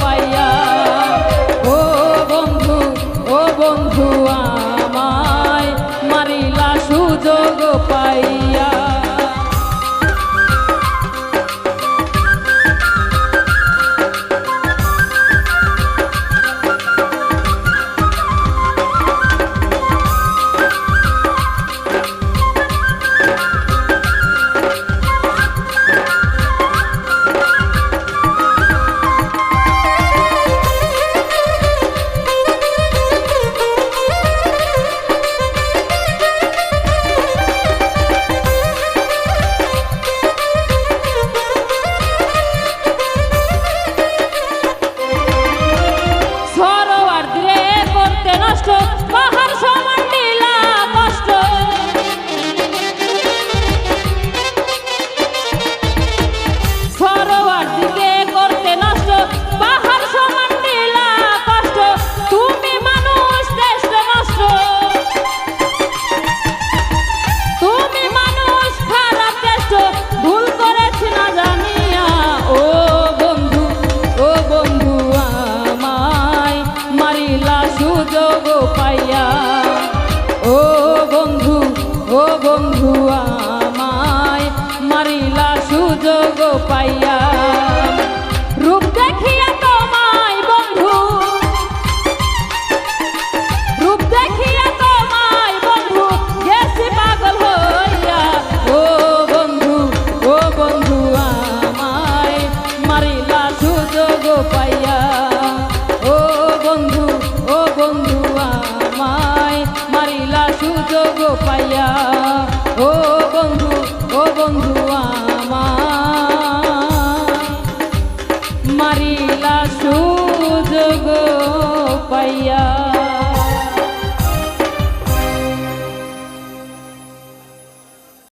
পাইয়া সুযোগ পাইয়া। ও বন্ধু ও বন্ধু আমায় মারিলা সুযোগ পাইয়া। সুযোগ পাইয়া